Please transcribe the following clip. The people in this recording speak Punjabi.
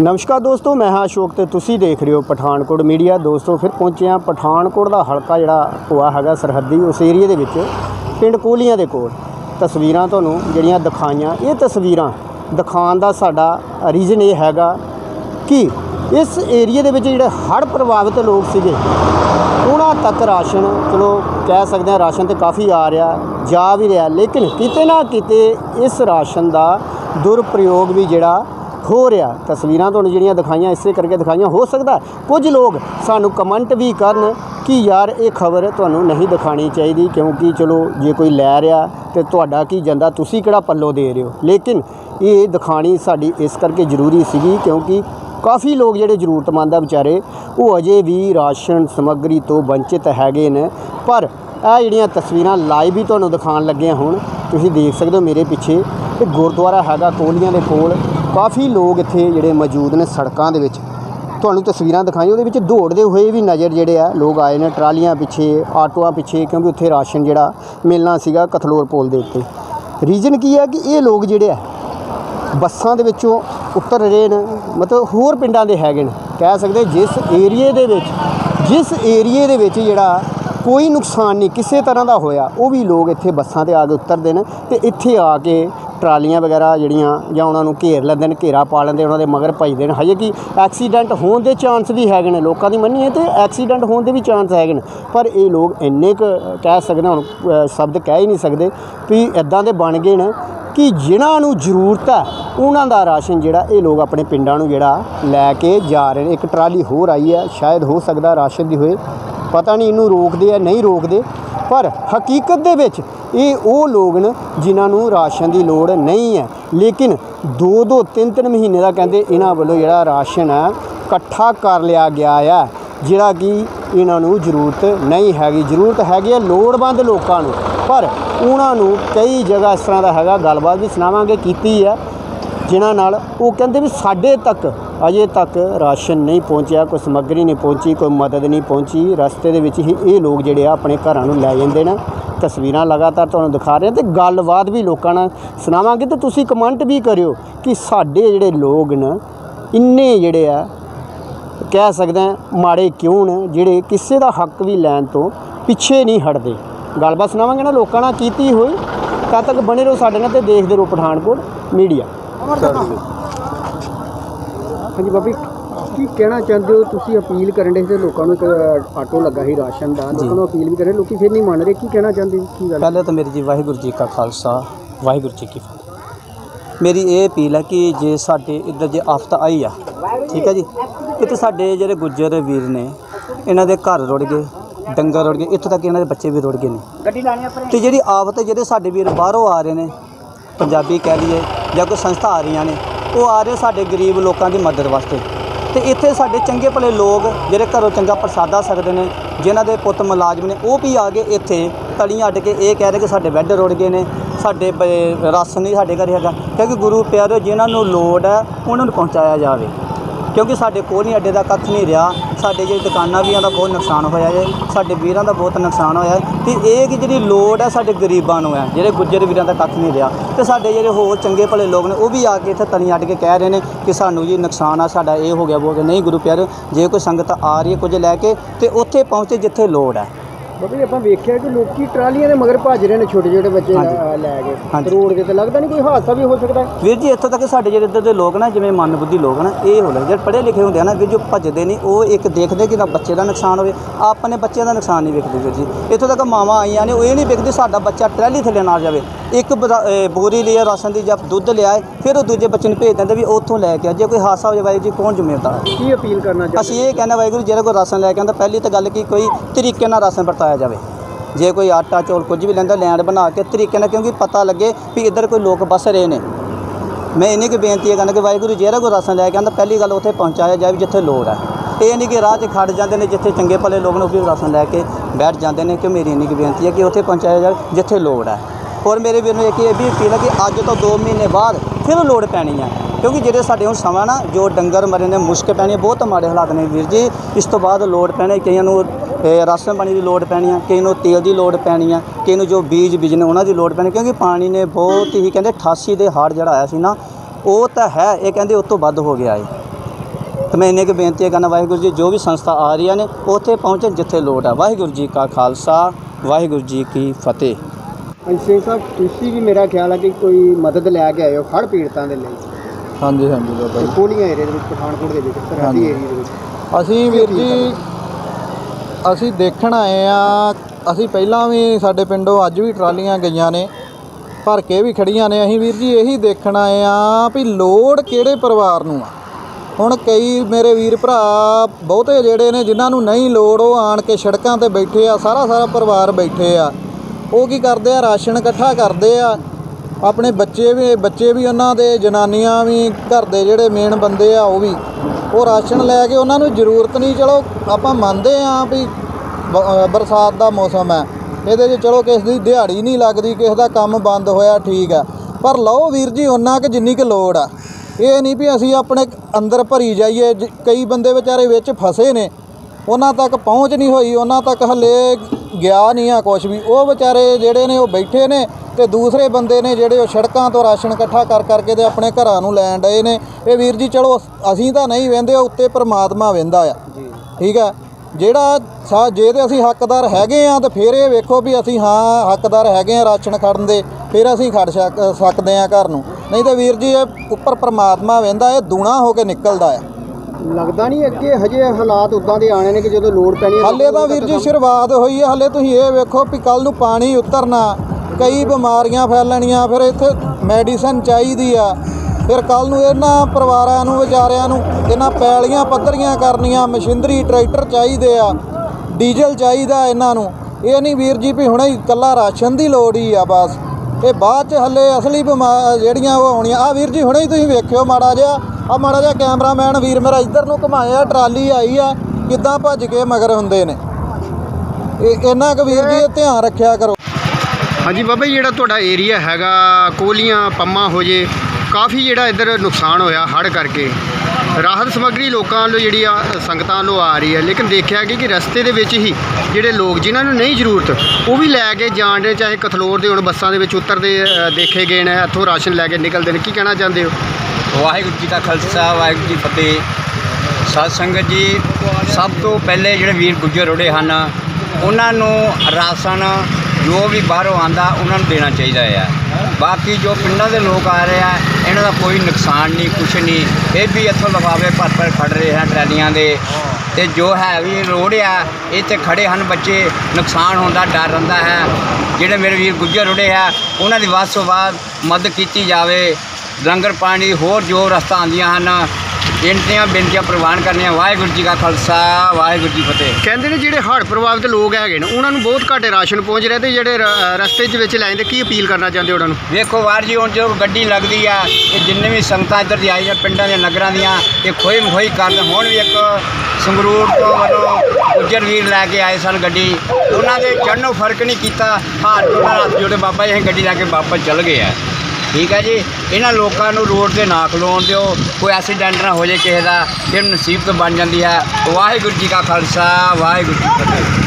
ਨਮਸਕਾਰ ਦੋਸਤੋ, ਮੈਂ ਹਾਂ ਅਸ਼ੋਕ ਤੇ ਤੁਸੀਂ ਦੇਖ ਰਹੇ ਹੋ ਪਠਾਨਕੋਟ ਮੀਡੀਆ। ਦੋਸਤੋ, ਫਿਰ ਪਹੁੰਚੇ ਹਾਂ ਪਠਾਨਕੋਟ ਦਾ ਹਲਕਾ ਜਿਹੜਾ ਹੋਆ ਹੈਗਾ ਸਰਹੱਦੀ, ਉਸ ਏਰੀਏ ਦੇ ਵਿੱਚ, ਪਿੰਡ ਕੋਲੀਆਂ ਦੇ ਕੋਲ। ਤਸਵੀਰਾਂ ਤੁਹਾਨੂੰ ਜਿਹੜੀਆਂ ਦਿਖਾਈਆਂ, ਇਹ ਤਸਵੀਰਾਂ ਦਿਖਾਉਣ ਦਾ ਸਾਡਾ ਰੀਜ਼ਨ ਇਹ ਹੈਗਾ ਕਿ ਇਸ ਏਰੀਏ ਦੇ ਵਿੱਚ ਜਿਹੜੇ ਹੜ੍ਹ ਪ੍ਰਭਾਵਿਤ ਲੋਕ ਸੀਗੇ, ਉਹਨਾਂ ਤੱਕ ਰਾਸ਼ਨ, ਚਲੋ ਕਹਿ ਸਕਦੇ ਹਾਂ ਰਾਸ਼ਨ ਤੇ ਕਾਫੀ ਆ ਰਿਹਾ, ਜਾ ਵੀ ਰਿਹਾ, ਲੇਕਿਨ ਕਿਤੇ ਨਾ ਕਿਤੇ ਇਸ ਰਾਸ਼ਨ ਦਾ ਦੁਰਪ੍ਰਯੋਗ ਵੀ ਜਿਹੜਾ ਹੋ ਰਿਹਾ। ਤਸਵੀਰਾਂ ਤੁਹਾਨੂੰ ਜਿਹੜੀਆਂ ਦਿਖਾਈਆਂ, ਇਸੇ ਕਰਕੇ ਦਿਖਾਈਆਂ, ਹੋ ਸਕਦਾ ਕੁਝ ਲੋਕ ਸਾਨੂੰ ਕਮੈਂਟ ਵੀ ਕਰਨ ਕਿ ਯਾਰ ਇਹ ਖਬਰ ਤੁਹਾਨੂੰ ਨਹੀਂ ਦਿਖਾਣੀ ਚਾਹੀਦੀ ਕਿਉਂਕਿ ਚਲੋ ਜੇ ਕੋਈ ਲੈ ਰਿਹਾ ਤੇ ਤੁਹਾਡਾ ਕੀ ਜਾਂਦਾ, ਤੁਸੀਂ ਕਿਹੜਾ ਪੱਲੋ ਦੇ ਰਹੇ ਹੋ? ਲੇਕਿਨ ਇਹ ਦਿਖਾਣੀ ਸਾਡੀ ਇਸ ਕਰਕੇ ਜ਼ਰੂਰੀ ਸੀਗੀ ਕਿਉਂਕਿ ਕਾਫੀ ਲੋਕ ਜਿਹੜੇ ਜ਼ਰੂਰਤਮੰਦ ਆ ਵਿਚਾਰੇ, ਉਹ ਅਜੇ ਵੀ ਰਾਸ਼ਨ ਸਮੱਗਰੀ ਤੋਂ ਵੰਚਿਤ ਹੈਗੇ ਨੇ। ਪਰ ਇਹ ਜਿਹੜੀਆਂ ਤਸਵੀਰਾਂ ਲਾਈਵ ਹੀ ਤੁਹਾਨੂੰ ਦਿਖਾਉਣ ਲੱਗੇ ਹਾਂ ਹੁਣ, ਤੁਸੀਂ ਦੇਖ ਸਕਦੇ ਹੋ ਮੇਰੇ ਪਿੱਛੇ, ਇਹ ਗੁਰਦੁਆਰਾ ਹੈਗਾ, ਕੋਲੀਆਂ ਦੇ ਕੋਲ। ਕਾਫੀ ਲੋਕ ਇੱਥੇ ਜਿਹੜੇ ਮੌਜੂਦ ਨੇ ਸੜਕਾਂ ਦੇ ਵਿੱਚ। ਤੁਹਾਨੂੰ ਤਸਵੀਰਾਂ ਦਿਖਾਈ ਉਹਦੇ ਵਿੱਚ ਦੌੜਦੇ ਹੋਏ ਵੀ ਨਜ਼ਰ ਜਿਹੜੇ ਆ, ਲੋਕ ਆਏ ਨੇ ਟਰਾਲੀਆਂ ਪਿੱਛੇ, ਆਟੋਆਂ ਪਿੱਛੇ, ਕਿਉਂਕਿ ਉੱਥੇ ਰਾਸ਼ਨ ਜਿਹੜਾ ਮਿਲਣਾ ਸੀਗਾ ਕਥਲੋਰ ਪੁਲ ਦੇ ਉੱਤੇ। ਰੀਜ਼ਨ ਕੀ ਹੈ ਕਿ ਇਹ ਲੋਕ ਜਿਹੜੇ ਆ, ਬੱਸਾਂ ਦੇ ਵਿੱਚੋਂ ਉਤਰ ਰਹੇ ਨੇ, ਮਤਲਬ ਹੋਰ ਪਿੰਡਾਂ ਦੇ ਹੈਗੇ ਨੇ। ਕਹਿ ਸਕਦੇ ਜਿਸ ਏਰੀਏ ਦੇ ਵਿੱਚ, ਜਿਸ ਏਰੀਏ ਦੇ ਵਿੱਚ ਜਿਹੜਾ ਕੋਈ ਨੁਕਸਾਨ ਨਹੀਂ, ਕਿਸੇ ਤਰ੍ਹਾਂ ਦਾ ਹੋਇਆ, ਉਹ ਵੀ ਲੋਕ ਇੱਥੇ ਬੱਸਾਂ ਤੇ ਆ ਕੇ ਉਤਰਦੇ ਨੇ ਤੇ ਇੱਥੇ ਆ ਕੇ ਟਰਾਲੀਆਂ ਵਗੈਰਾ ਜਿਹੜੀਆਂ ਜਾਂ ਉਹਨਾਂ ਨੂੰ ਘੇਰ ਲੈਂਦੇ ਨੇ, ਘੇਰਾ ਪਾ ਲੈਂਦੇ, ਉਹਨਾਂ ਦੇ ਮਗਰ ਭਜਦੇ ਨੇ। ਹਜੇ ਕਿ ਐਕਸੀਡੈਂਟ ਹੋਣ ਦੇ ਚਾਂਸ ਵੀ ਹੈਗੇ ਨੇ, ਲੋਕਾਂ ਦੀ ਮੰਨੀਏ ਤੇ ਐਕਸੀਡੈਂਟ ਹੋਣ ਦੇ ਵੀ ਚਾਂਸ ਹੈਗੇ ਨੇ। ਪਰ ਇਹ ਲੋਕ ਇੰਨੇ ਕੁ ਕਹਿ ਸਕਦੇ ਹੁਣ ਸ਼ਬਦ ਕਹਿ ਹੀ ਨਹੀਂ ਸਕਦੇ ਵੀ ਇਦਾਂ ਦੇ ਬਣ ਗਏ ਨੇ ਕਿ ਜਿਨ੍ਹਾਂ ਨੂੰ ਜ਼ਰੂਰਤ ਹੈ, ਉਹਨਾਂ ਦਾ ਰਾਸ਼ਨ ਜਿਹੜਾ ਇਹ ਲੋਕ ਆਪਣੇ ਪਿੰਡਾਂ ਨੂੰ ਜਿਹੜਾ ਲੈ ਕੇ ਜਾ ਰਹੇ ਨੇ। ਇੱਕ ਟਰਾਲੀ ਹੋਰ ਆਈ ਹੈ, ਸ਼ਾਇਦ ਹੋ ਸਕਦਾ ਰਾਸ਼ਨ ਦੀ ਹੋਏ। ਪਤਾ ਨਹੀਂ ਇਹਨੂੰ ਰੋਕਦੇ ਆ, ਨਹੀਂ ਰੋਕਦੇ। ਪਰ ਹਕੀਕਤ ਦੇ ਵਿੱਚ ਇਹ ਉਹ ਲੋਕ ਨੇ ਜਿਨ੍ਹਾਂ ਨੂੰ ਰਾਸ਼ਨ ਦੀ ਲੋੜ ਨਹੀਂ ਹੈ। ਲੇਕਿਨ ਦੋ ਦੋ ਤਿੰਨ ਤਿੰਨ ਮਹੀਨੇ ਦਾ ਕਹਿੰਦੇ ਇਹਨਾਂ ਵੱਲੋਂ ਜਿਹੜਾ ਰਾਸ਼ਨ ਹੈ, ਇਕੱਠਾ ਕਰ ਲਿਆ ਗਿਆ ਹੈ, ਜਿਹੜਾ ਕਿ ਇਹਨਾਂ ਨੂੰ ਜ਼ਰੂਰਤ ਨਹੀਂ ਹੈਗੀ। ਜ਼ਰੂਰਤ ਹੈਗੀ ਹੈ ਲੋੜਵੰਦ ਲੋਕਾਂ ਨੂੰ। ਪਰ ਉਹਨਾਂ ਨੂੰ ਕਈ ਜਗ੍ਹਾ ਇਸ ਤਰ੍ਹਾਂ ਦਾ ਹੈਗਾ, ਗੱਲਬਾਤ ਵੀ ਸੁਣਾਵਾਂਗੇ, ਕੀਤੀ ਹੈ। ਜਿਨ੍ਹਾਂ ਨਾਲ ਉਹ ਕਹਿੰਦੇ ਵੀ ਸਾਡੇ ਤੱਕ, ਅਜੇ ਤੱਕ ਰਾਸ਼ਨ ਨਹੀਂ ਪਹੁੰਚਿਆ, ਕੋਈ ਸਮੱਗਰੀ ਨਹੀਂ ਪਹੁੰਚੀ, ਕੋਈ ਮਦਦ ਨਹੀਂ ਪਹੁੰਚੀ। ਰਸਤੇ ਦੇ ਵਿੱਚ ਹੀ ਇਹ ਲੋਕ ਜਿਹੜੇ ਆ ਆਪਣੇ ਘਰਾਂ ਨੂੰ ਲੈ ਜਾਂਦੇ ਨੇ। ਤਸਵੀਰਾਂ ਲਗਾਤਾਰ ਤੁਹਾਨੂੰ ਦਿਖਾ ਰਹੇ ਹਾਂ ਤੇ ਗੱਲਬਾਤ ਵੀ ਲੋਕਾਂ ਨਾਲ ਸੁਣਾਵਾਂਗੇ ਤੇ ਤੁਸੀਂ ਕਮੈਂਟ ਵੀ ਕਰਿਓ ਕਿ ਸਾਡੇ ਜਿਹੜੇ ਲੋਕ ਨੇ, ਇੰਨੇ ਜਿਹੜੇ ਆ, ਕਹਿ ਸਕਦੇ ਮਾੜੇ ਕਿਉਂ ਨੇ, ਜਿਹੜੇ ਕਿਸੇ ਦਾ ਹੱਕ ਵੀ ਲੈਣ ਤੋਂ ਪਿੱਛੇ ਨਹੀਂ ਹਟਦੇ। ਗੱਲਬਾਤ ਸੁਣਾਵਾਂਗੇ ਨਾ, ਲੋਕਾਂ ਨਾਲ ਕੀਤੀ ਹੋਈ, ਤਦ ਤੱਕ ਬਣੇ ਰਹੋ ਸਾਡੇ ਨਾਲ ਤੇ ਦੇਖਦੇ ਰਹੋ ਪਠਾਨਕੋਟ ਮੀਡੀਆ। ਹਾਂਜੀ ਬਾਬੀ ਕੀ ਕਹਿਣਾ ਚਾਹੁੰਦੇ ਹੋ? ਤੁਸੀਂ ਅਪੀਲ ਕਰਨ ਦੇ ਤੇ ਲੋਕਾਂ ਨੂੰ ਇੱਕ ਆਟੋ ਲੱਗਾ ਸੀ ਰਾਸ਼ਨ ਦਾ। ਲੋਕਾਂ ਨੂੰ ਅਪੀਲ ਵੀ ਕਰੇ ਲੋਕੀ ਫਿਰ ਨਹੀਂ ਮੰਨ ਰਹੇ। ਕੀ ਕਹਿਣਾ ਚਾਹੁੰਦੇ ਹੋ? ਕੀ ਗੱਲ? ਪਹਿਲੇ ਤਾਂ ਮੇਰੀ ਜੀ ਵਾਹਿਗੁਰੂ ਜੀ ਕਾ ਖਾਲਸਾ ਵਾਹਿਗੁਰੂ ਜੀ ਕੀ ਫਤਿਹ। ਮੇਰੀ ਇਹ ਅਪੀਲ ਹੈ ਕਿ ਜੇ ਸਾਡੇ ਇੱਧਰ ਜੇ ਆਫਤ ਆਈ ਆ ਠੀਕ ਹੈ ਜੀ ਇੱਥੇ ਸਾਡੇ ਜਿਹੜੇ ਗੁੱਜਰ ਵੀਰ ਨੇ ਇਹਨਾਂ ਦੇ ਘਰ ਰੁੜ ਗਏ ਡੰਗਰ ਰੁੜ ਗਏ ਇੱਥੋਂ ਤੱਕ ਇਹਨਾਂ ਦੇ ਬੱਚੇ ਵੀ ਰੁੜ ਗਏ ਨੇ। ਗੱਡੀ ਲਾਣੀ ਆਪਣੇ ਤੇ ਜਿਹੜੀ ਆਫਤ ਜਿਹੜੇ ਸਾਡੇ ਵੀਰ ਬਾਹਰੋਂ ਆ ਰਹੇ ਨੇ ਪੰਜਾਬੀ ਕਹਿ ਲਈਏ ਜਾਂ ਕੋਈ ਸੰਸਥਾ ਆ ਰਹੀਆਂ ਨੇ, ਉਹ ਆ ਰਹੇ ਸਾਡੇ ਗਰੀਬ ਲੋਕਾਂ ਦੀ ਮਦਦ ਵਾਸਤੇ। ਤੇ ਇੱਥੇ ਸਾਡੇ ਚੰਗੇ ਭਲੇ ਲੋਕ ਜਿਹੜੇ ਘਰੋਂ ਚੰਗਾ ਪ੍ਰਸਾਦਾ ਸਕਦੇ ਨੇ, ਜਿਨ੍ਹਾਂ ਦੇ ਪੁੱਤ ਮੁਲਾਜ਼ਮ ਨੇ, ਉਹ ਵੀ ਆ ਕੇ ਇੱਥੇ ਤਲੀਆਂ ਅੱਡ ਕੇ ਇਹ ਕਹਿ ਰਹੇ ਕਿ ਸਾਡੇ ਬੈੱਡ ਰੁੜ ਗਏ ਨੇ, ਸਾਡੇ ਰਾਸ਼ਨ ਨਹੀਂ ਸਾਡੇ ਘਰੇ ਹੈਗਾ। ਕਿਉਂਕਿ ਗੁਰੂ ਪਿਆਰਿਓ ਜਿਨ੍ਹਾਂ ਨੂੰ ਲੋੜ ਹੈ, ਉਹਨਾਂ ਨੂੰ ਪਹੁੰਚਾਇਆ ਜਾਵੇ। ਕਿਉਂਕਿ ਸਾਡੇ ਕੋਲ ਹੀ ਅੱਡੇ ਦਾ ਕੱਖ ਨਹੀਂ ਰਿਹਾ। ਸਾਡੇ ਜਿਹੜੀ ਦੁਕਾਨਾਂ ਵੀਆਂ ਦਾ ਬਹੁਤ ਨੁਕਸਾਨ ਹੋਇਆ ਹੈ ਸਾਡੇ ਵੀਰਾਂ ਦਾ ਬਹੁਤ ਨੁਕਸਾਨ ਹੋਇਆ ਹੈ ਤੇ ਇਹ ਕਿ ਜਿਹੜੀ ਲੋੜ ਹੈ ਸਾਡੇ ਗਰੀਬਾਂ ਨੂੰ ਹੈ, ਜਿਹੜੇ ਗੁੱਜਰ ਵੀਰਾਂ ਦਾ ਕੱਖ ਨਹੀਂ ਰਿਹਾ। ਤੇ ਸਾਡੇ ਜਿਹੜੇ ਹੋਰ ਚੰਗੇ ਭਲੇ ਲੋਕ ਨੇ, ਉਹ ਵੀ ਆ ਕੇ ਇੱਥੇ ਤਣੀ ਅੱਡ ਕੇ ਕਹਿ ਰਹੇ ਨੇ ਕਿ ਸਾਨੂੰ ਜੀ ਨੁਕਸਾਨ ਆ, ਸਾਡਾ ਇਹ ਹੋ ਗਿਆ, ਉਹ ਹੋ ਗਿਆ। ਨਹੀਂ ਗੁਰੂ ਪਿਆਰ ਜੇ ਕੋਈ ਸੰਗਤ ਆ ਰਹੀ ਹੈ ਕੁਝ ਲੈ ਕੇ, ਤੇ ਉੱਥੇ ਪਹੁੰਚੇ ਜਿੱਥੇ ਲੋੜ ਹੈ। ਬਾਬੀ ਆਪਾਂ ਵੇਖਿਆ ਕਿ ਲੋਕੀ ਟਰਾਲੀਆਂ ਦੇ ਮਗਰ ਭੱਜ ਰਹੇ ਨੇ ਛੋਟੇ ਛੋਟੇ ਬੱਚੇ। ਲੈ- ਕੇ। ਰੋਡ ਦੇ ਤੇ ਲੱਗਦਾ ਨਹੀਂ ਕੋਈ ਹਾਦਸਾ ਵੀ ਹੋ ਸਕਦਾ। ਵੀਰ ਜੀ ਇੱਥੋਂ ਤੱਕ ਸਾਡੇ ਜਿਹੜੇ ਇੱਧਰ ਦੇ ਲੋਕ ਨਾ ਜਿਵੇਂ ਮਨ ਬੁੱਧੀ ਲੋਕ ਨਾ ਇਹ ਹੋ ਜਿਹੜੇ ਪੜ੍ਹੇ ਲਿਖੇ ਹੁੰਦੇ ਆ ਨਾ ਵੀਰ ਜੋ ਭੱਜਦੇ ਨਹੀਂ ਉਹ ਇੱਕ ਦੇਖਦੇ ਕਿ ਨਾ ਬੱਚੇ ਦਾ ਨੁਕਸਾਨ ਹੋਵੇ ਆਪਣੇ ਬੱਚਿਆਂ ਦਾ ਨੁਕਸਾਨ ਨਹੀਂ ਵੇਖਦੇ ਵੀਰ ਜੀ ਇੱਥੋਂ ਤੱਕ ਮਾਵਾਂ ਆਈਆਂ ਨੇ ਉਹ ਇਹ ਨਹੀਂ ਵੇਖਦੇ ਸਾਡਾ ਬੱਚਾ ਟਰੈਲੀ ਥੱਲੇ ਨਾ ਜਾਵੇ ਇੱਕ ਅਹ ਬੋਰੀ ਲਈ ਰਾਸ਼ਨ ਦੀ ਜਾਂ ਦੁੱਧ ਲਿਆਏ ਫਿਰ ਉਹ ਦੂਜੇ ਬੱਚੇ ਨੂੰ ਭੇਜ ਦਿੰਦੇ ਵੀ ਉੱਥੋਂ ਲੈ ਕੇ ਆ। ਜੇ ਕੋਈ ਹਾਦਸਾ ਹੋ ਜਾਵੇ ਜੀ ਕੌਣ ਜ਼ਿੰਮੇਵਾਰ ਹੈ ਕੀ ਅਪੀਲ ਕਰਨਾ ਚਾਹੁੰਦੇ ਅਸੀਂ ਇਹ ਕਹਿੰਦੇ ਵਾਹਿਗੁਰੂ ਜਿਹੜਾ ਕੋਈ ਰਾਸ਼ਨ ਲੈ ਕੇ ਆਉਂਦਾ ਪਹਿਲੀ ਤਾਂ ਗੱਲ ਕੀ ਕੋਈ ਤਰੀਕੇ ਨਾਲ ਰਾਸ਼ਨ ਵਰਤਾਇਆ ਜਾਵੇ। ਜੇ ਕੋਈ ਆਟਾ ਚੌਲ ਕੁਝ ਵੀ ਲੈਂਦਾ ਲੈਂਡ ਬਣਾ ਕੇ ਤਰੀਕੇ ਨਾਲ ਕਿਉਂਕਿ ਪਤਾ ਲੱਗੇ ਵੀ ਇੱਧਰ ਕੋਈ ਲੋਕ ਬਸ ਰਹੇ ਨੇ। ਮੈਂ ਇੰਨੀ ਕੁ ਬੇਨਤੀ ਹੈ ਕਹਿੰਦਾ ਕਿ ਵਾਹਿਗੁਰੂ ਜਿਹੜਾ ਕੋਈ ਰਾਸ਼ਨ ਲੈ ਕੇ ਆਉਂਦਾ ਪਹਿਲੀ ਗੱਲ ਉੱਥੇ ਪਹੁੰਚਾਇਆ ਜਾਵੇ ਜਿੱਥੇ ਲੋੜ ਹੈ ਇਹ ਨਹੀਂ ਕਿ ਰਾਹ 'ਚ ਖੜ ਜਾਂਦੇ ਨੇ ਜਿੱਥੇ ਚੰਗੇ ਭਲੇ ਲੋਕ ਨੇ ਉਹ ਵੀ ਰਾਸ਼ਨ ਲੈ ਕੇ ਬੈਠ ਜਾਂਦੇ ਨੇ। ਕਿ ਮੇਰੀ ਇੰਨੀ ਕੁ ਬੇਨਤੀ ਹੈ ਕਿ ਉੱਥੇ ਪਹੁੰਚਾਇਆ ਜਾਵੇ ਜਿੱਥੇ ਲੋੜ ਹੈ ਔਰ ਮੇਰੇ ਵੀਰ ਨੂੰ ਇੱਕ ਇਹ ਵੀ ਅਪੀਲ ਹੈ ਕਿ ਅੱਜ ਤੋਂ 2 ਮਹੀਨੇ ਬਾਅਦ ਫਿਰ ਲੋੜ ਪੈਣੀ ਹੈ। ਕਿਉਂਕਿ ਜਿਹੜੇ ਸਾਡੇ ਹੁਣ ਸਮਾਂ ਨਾ ਜੋ ਡੰਗਰ ਮਰੇ ਨੇ ਮੁਸ਼ਕ ਪੈਣੀ ਹੈ, ਬਹੁਤ ਮਾੜੇ ਹਾਲਾਤ ਨੇ ਵੀਰ ਜੀ। ਇਸ ਤੋਂ ਬਾਅਦ ਲੋੜ ਪੈਣੀ ਕਈਆਂ ਨੂੰ ਰਾਸ਼ਨ ਪਾਣੀ ਦੀ ਲੋੜ ਪੈਣੀ ਆ ਕਈ ਨੂੰ ਤੇਲ ਦੀ ਲੋੜ ਪੈਣੀ ਆ ਕਈ ਨੂੰ ਜੋ ਬੀਜ ਬੀਜਨੇ ਉਹਨਾਂ ਦੀ ਲੋੜ ਪੈਣੀ ਕਿਉਂਕਿ ਪਾਣੀ ਨੇ ਬਹੁਤ ਹੀ ਕਹਿੰਦੇ 88 ਦੇ ਹਾੜ ਜਿਹੜਾ ਆਇਆ ਸੀ ਨਾ ਉਹ ਤਾਂ ਹੈ ਇਹ ਕਹਿੰਦੇ ਉਸ ਤੋਂ ਵੱਧ ਹੋ ਗਿਆ ਏ ਤੇ ਮੈਂ ਇੰਨੇ ਕੁ ਬੇਨਤੀ ਕਰਨਾ ਵਾਹਿਗੁਰੂ ਜੀ ਜੋ ਵੀ ਸੰਸਥਾ ਆ ਰਹੀਆਂ ਨੇ ਉੱਥੇ ਪਹੁੰਚਣ ਜਿੱਥੇ ਲੋੜ ਹੈ। ਵਾਹਿਗੁਰੂ ਜੀ ਕਾ ਖਾਲਸਾ ਵਾਹਿਗੁਰੂ ਜੀ ਕੀ ਫਤਿਹ। ਸਿੰਘ ਸਾਹਿਬ ਤੁਸੀਂ ਵੀ ਮੇਰਾ ਖਿਆਲ ਹੈ ਕਿ ਕੋਈ ਮਦਦ ਲੈ ਕੇ ਹੋ ਹੜ੍ਹ ਪੀੜਤਾਂ ਦੇ ਲਈ। ਹਾਂਜੀ ਹਾਂਜੀ ਬਾਬਾ ਜੀ। ਕੋਲੀਆਂ ਏਰੀਆ ਦੇ ਵਿੱਚ ਪਠਾਨਕੋਟ ਦੇ ਵਿੱਚ ਸਰਹੱਦੀ ਹਾਂਜੀ। ਏਰੀਆ ਦੇ ਵਿੱਚ। ਅਸੀਂ ਵੀਰ ਜੀ ਅਸੀਂ ਦੇਖਣ ਆਏ ਆ ਅਸੀਂ ਪਹਿਲਾਂ ਵੀ ਸਾਡੇ ਪਿੰਡੋਂ ਅੱਜ ਵੀ ਟਰਾਲੀਆਂ ਗਈਆਂ ਨੇ ਭਰ ਕੇ ਵੀ ਖੜੀਆਂ ਨੇ। ਅਸੀਂ ਵੀਰ ਜੀ ਇਹੀ ਦੇਖਣ ਆਏ ਆ ਵੀ ਲੋੜ ਕਿਹੜੇ ਪਰਿਵਾਰ ਨੂੰ ਆ। ਹੁਣ ਕਈ ਮੇਰੇ ਵੀਰ ਭਰਾ ਬਹੁਤੇ ਜਿਹੜੇ ਨੇ ਜਿਨ੍ਹਾਂ ਨੂੰ ਨਹੀਂ ਲੋੜ ਉਹ ਆਣ ਕੇ ਸੜਕਾਂ ਤੇ ਬੈਠੇ ਆ ਸਾਰਾ ਸਾਰਾ ਪਰਿਵਾਰ ਬੈਠੇ ਆ। ਉਹ ਕੀ ਕਰਦੇ ਆ, ਰਾਸ਼ਨ ਇਕੱਠਾ ਕਰਦੇ ਆ। ਆਪਣੇ ਬੱਚੇ ਵੀ ਬੱਚੇ ਵੀ ਉਹਨਾਂ ਦੇ, ਜਨਾਨੀਆਂ ਵੀ, ਘਰ ਦੇ ਜਿਹੜੇ ਮੇਨ ਬੰਦੇ ਆ, ਉਹ ਵੀ। ਉਹ ਰਾਸ਼ਨ ਲੈ ਕੇ ਉਹਨਾਂ ਨੂੰ ਜ਼ਰੂਰਤ ਨਹੀਂ, ਚਲੋ ਆਪਾਂ ਮੰਨਦੇ ਆ ਵੀ ਬਰਸਾਤ ਦਾ ਮੌਸਮ ਹੈ। ਇਹਦੇ 'ਚ ਚਲੋ ਕਿਸੇ ਦੀ ਦਿਹਾੜੀ ਨਹੀਂ ਲੱਗਦੀ, ਕਿਸੇ ਦਾ ਕੰਮ ਬੰਦ ਹੋਇਆ, ਠੀਕ ਆ ਪਰ ਲਓ ਵੀਰ ਜੀ ਉਹਨਾਂ ਕਿ ਜਿੰਨੀ ਕੁ ਲੋੜ ਆ। ਇਹ ਨਹੀਂ ਵੀ ਅਸੀਂ ਆਪਣੇ ਅੰਦਰ ਭਰੀ ਜਾਈਏ, ਜ- ਕਈ ਬੰਦੇ ਵਿਚਾਰੇ ਵਿੱਚ ਫਸੇ ਨੇ। ਉਹਨਾਂ ਤੱਕ ਪਹੁੰਚ ਨਹੀਂ ਹੋਈ ਉਹਨਾਂ ਤੱਕ ਹੱਲੇ ਗਿਆ ਨਹੀਂ ਆ ਕੁਝ ਵੀ। ਉਹ ਵਿਚਾਰੇ ਜਿਹੜੇ ਨੇ ਉਹ ਬੈਠੇ ਨੇ ਤੇ ਦੂਸਰੇ ਬੰਦੇ ਨੇ ਜਿਹੜੇ ਉਹ ਸੜਕਾਂ ਤੋਂ ਰਾਸ਼ਨ ਇਕੱਠਾ ਕਰ ਕਰਕੇ ਤੇ ਆਪਣੇ ਘਰਾਂ ਨੂੰ ਲੈਣ ਡਏ ਨੇ। ਇਹ ਵੀਰ ਜੀ ਚਲੋ ਅਸੀਂ ਤਾਂ ਨਹੀਂ ਵਹਿੰਦੇ ਉੱਤੇ ਪ੍ਰਮਾਤਮਾ ਵਹਿੰਦਾ ਆ। ਠੀਕ ਆ? ਜਿਹੜਾ ਸਾ ਜੇ ਤੇ ਅਸੀਂ ਹੱਕਦਾਰ ਹੈਗੇ ਆ ਤੇ ਫਿਰ ਇਹ ਵੇਖੋ ਵੀ ਅਸੀਂ ਹਾਂ ਹੱਕਦਾਰ ਹੈਗੇ ਆ ਰਾਸ਼ਨ ਖੜਨ ਦੇ ਫਿਰ ਅਸੀਂ ਖੜ ਸਕ- ਸਕਦੇ ਆ ਘਰ ਨੂੰ। ਨਹੀਂ ਤੇ ਵੀਰ ਜੀ ਇਹ ਉੱਪਰ ਪ੍ਰਮਾਤਮਾ ਵਹਿੰਦਾ ਇਹ ਦੂਣਾ ਹੋ ਕੇ ਨਿਕਲਦਾ ਆ। ਲੱਗਦਾ ਨਹੀਂ ਅੱਗੇ ਹਜੇ ਹਾਲਾਤ ਉਦਾਂ ਦੇ ਆਣੇ ਨੇ ਕਿ ਜਦੋਂ ਲੋੜ ਪੈਣੀ ਹੈ ਹਾਲੇ ਤਾਂ ਵੀਰ ਜੀ ਸ਼ੁਰੂਆਤ ਹੋਈ ਹੈ ਹਾਲੇ ਤੁਸੀਂ ਇਹ ਵੇਖੋ ਵੀ ਕੱਲ ਨੂੰ ਪਾਣੀ ਉਤਰਨਾ ਕਈ ਬਿਮਾਰੀਆਂ ਫੈਲਣੀਆਂ ਫਿਰ ਇੱਥੇ ਮੈਡੀਸਨ ਚਾਹੀਦੀ ਆ। ਫਿਰ ਕੱਲ ਨੂੰ ਇਹਨਾਂ ਪਰਿਵਾਰਾਂ ਨੂੰ ਵਿਚਾਰਿਆਂ ਨੂੰ ਇਹਨਾਂ ਪੈਲੀਆਂ ਪੱਧਰੀਆਂ ਕਰਨੀਆਂ ਮਸ਼ੀਨਰੀ ਟਰੈਕਟਰ ਚਾਹੀਦੇ ਆ ਡੀਜ਼ਲ ਚਾਹੀਦਾ ਇਹਨਾਂ ਨੂੰ। ਇਹ ਨਹੀਂ ਵੀਰ ਜੀ ਵੀ ਹੁਣੇ ਹੀ ਇਕੱਲਾ ਰਾਸ਼ਨ ਦੀ ਲੋੜ ਹੀ ਆ ਬਸ। ਇਹ ਬਾਅਦ ਚ ਹੱਲੇ ਅਸਲੀ ਬਿਮਾਰ ਜਿਹੜੀਆਂ ਉਹ ਆਉਣੀਆਂ ਆ ਵੀਰ ਜੀ ਹੁਣੇ ਹੀ ਤੁਸੀਂ ਵੇਖਿਓ ਮਾੜਾ ਜਿਹਾ ਆ ਮਾੜਾ ਜਿਹਾ ਕੈਮਰਾਮੈਨ ਵੀਰ ਮੇਰਾ ਇੱਧਰ ਨੂੰ ਘੁਮਾਇਆ, ਟਰਾਲੀ ਆਈ ਆ, ਕਿੱਦਾਂ ਭੱਜ ਕੇ ਮਗਰ ਹੁੰਦੇ ਨੇ। ਇਹ ਇਹਨਾਂ ਕੁ ਵੀਰ ਜੀ ਧਿਆਨ ਰੱਖਿਆ ਕਰੋ। ਹਾਂਜੀ ਬਾਬਾ ਜੀ, ਜਿਹੜਾ ਤੁਹਾਡਾ ਏਰੀਆ ਹੈਗਾ, ਕੋਲੀਆਂ, ਪੰਮਾ ਹੋ ਜੇ, ਕਾਫੀ ਜਿਹੜਾ ਇੱਧਰ ਨੁਕਸਾਨ ਹੋਇਆ ਹੜ੍ਹ ਕਰਕੇ। ਰਾਹਤ ਸਮੱਗਰੀ ਲੋਕਾਂ ਵੱਲੋਂ ਜਿਹੜੀ ਆ ਸੰਗਤਾਂ ਵੱਲੋਂ ਆ ਰਹੀ ਹੈ। ਲੇਕਿਨ ਦੇਖਿਆ ਗਿਆ ਕਿ ਰਸਤੇ ਦੇ ਵਿੱਚ ਹੀ ਜਿਹੜੇ ਲੋਕ ਜਿਨ੍ਹਾਂ ਨੂੰ ਨਹੀਂ ਜ਼ਰੂਰਤ ਉਹ ਵੀ ਲੈ ਕੇ ਜਾਣ ਦੇ ਚਾਹੇ ਕਥਲੋਰ ਦੇ ਹੁਣ ਬੱਸਾਂ ਦੇ ਵਿੱਚ ਉਤਰਦੇ ਅ, ਦੇਖੇ ਗਏ ਨੇ ਇੱਥੋਂ ਰਾਸ਼ਨ ਲੈ ਕੇ ਨਿਕਲਦੇ ਨੇ। ਕੀ ਕਹਿਣਾ ਚਾਹੁੰਦੇ ਹੋ? ਵਾਹਿਗੁਰੂ ਜੀ ਦਾ ਖਾਲਸਾ ਵਾਹਿਗੁਰੂ ਜੀ ਫਤਿਹ। ਸਾਧ ਸੰਗਤ ਜੀ ਸਭ ਤੋਂ ਪਹਿਲੇ ਜਿਹੜੇ ਵੀਰ ਗੁੱਜਰ ਰੋੜੇ ਹਨ ਉਹਨਾਂ ਨੂੰ ਰਾਸ਼ਨ ਜੋ ਵੀ ਬਾਹਰੋਂ ਆਂਦਾ ਉਹਨਾਂ ਨੂੰ ਦੇਣਾ ਚਾਹੀਦਾ ਹੈ ਬਾਕੀ ਜੋ ਪਿੰਡਾਂ ਦੇ ਲੋਕ ਆ ਰਹੇ ਆ, ਇਹਨਾਂ ਦਾ ਕੋਈ ਨੁਕਸਾਨ ਨਹੀਂ, ਕੁਛ ਨਹੀਂ। ਇਹ ਵੀ ਇੱਥੋਂ ਲਫਾਵੇ ਭਰ ਭਰ ਖੜ ਰਹੇ ਹਨ ਟਰਾਲੀਆਂ ਦੇ। ਤੇ ਜੋ ਹੈ ਵੀ ਰੋਡ ਆ ਇਹ ਤੇ ਖੜੇ ਹਨ ਬੱਚੇ, ਨੁਕਸਾਨ ਹੋਣ ਦਾ ਡਰ ਰਹਿੰਦਾ ਹੈ। ਜਿਹੜੇ ਮੇਰੇ ਵੀਰ ਗੁੱਜਰ ਰੁੜੇ ਆ, ਉਹਨਾਂ ਦੀ ਵੱਧ ਤੋਂ ਵੱਧ ਮਦਦ ਕੀਤੀ ਜਾਵੇ। ਲੰਗਰ ਪਾਣੀ, ਹੋਰ ਜੋ ਰਸਤਾ ਆਉਂਦੀਆਂ ਹਨ ਬੇਨਤੀਆਂ ਬੇਨਤੀਆਂ ਪ੍ਰਵਾਨ ਕਰਨੀਆਂ। ਵਾਹਿਗੁਰੂ ਜੀ ਕਾ ਖਾਲਸਾ ਵਾਹਿਗੁਰੂ ਜੀ ਫਤਿਹ। ਕਹਿੰਦੇ ਨੇ ਜਿਹੜੇ ਹੜ੍ਹ ਪ੍ਰਭਾਵਿਤ ਲੋਕ ਹੈਗੇ ਨੇ ਉਹਨਾਂ ਨੂੰ ਬਹੁਤ ਘੱਟ ਰਾਸ਼ਨ ਪਹੁੰਚ ਰਿਹਾ ਤੇ ਜਿਹੜੇ ਰ- ਰਸਤੇ ਦੇ ਵਿੱਚ ਲੈ ਜਾਂਦੇ ਕੀ ਅਪੀਲ ਕਰਨਾ ਚਾਹੁੰਦੇ ਉਹਨਾਂ ਨੂੰ? ਵੇਖੋ ਵਾਰ ਜੀ ਹੁਣ ਜਦੋਂ ਗੱਡੀ ਲੱਗਦੀ ਆ ਇਹ ਜਿੰਨੇ ਵੀ ਸੰਗਤਾਂ ਇੱਧਰ ਦੀ ਆਈਆਂ ਪਿੰਡਾਂ ਦੇ ਨਗਰਾਂ ਦੀਆਂ ਇਹ ਖੋਈ ਮਖੋਈ ਕਰਦੇ ਹੁਣ ਵੀ ਇੱਕ ਸੰਗਰੂਰ ਤੋਂ ਵੱਲੋਂ ਗੁੱਜਰ ਵੀਰ ਲੈ ਕੇ ਆਏ ਸਨ ਗੱਡੀ। ਉਹਨਾਂ ਦੇ ਚੜ੍ਹਨੋਂ ਫ਼ਰਕ ਨਹੀਂ ਕੀਤਾ। ਹਾਰ ਜੋੜਾ ਹੱਥ ਜੋੜੇ ਬਾਬਾ ਜੀ ਅਸੀਂ ਗੱਡੀ ਲੈ ਕੇ ਵਾਪਸ ਚੱਲ ਗਏ ਆ। ਠੀਕ ਹੈ ਜੀ? ਇਹਨਾਂ ਲੋਕਾਂ ਨੂੰ ਰੋਡ ਤੇ ਨਾ ਖਲੋਣ ਦਿਓ। ਕੋਈ ਐਕਸੀਡੈਂਟ ਨਾ ਹੋ ਜਾਏ ਕਿਸੇ ਦਾ ਕਿ ਨਸੀਬਤ ਬਣ ਜਾਂਦੀ ਹੈ। ਵਾਹਿਗੁਰੂ ਜੀ ਕਾ ਖਾਲਸਾ, ਵਾਹਿਗੁਰੂ ਜੀ ਕੀ ਫਤਿਹ।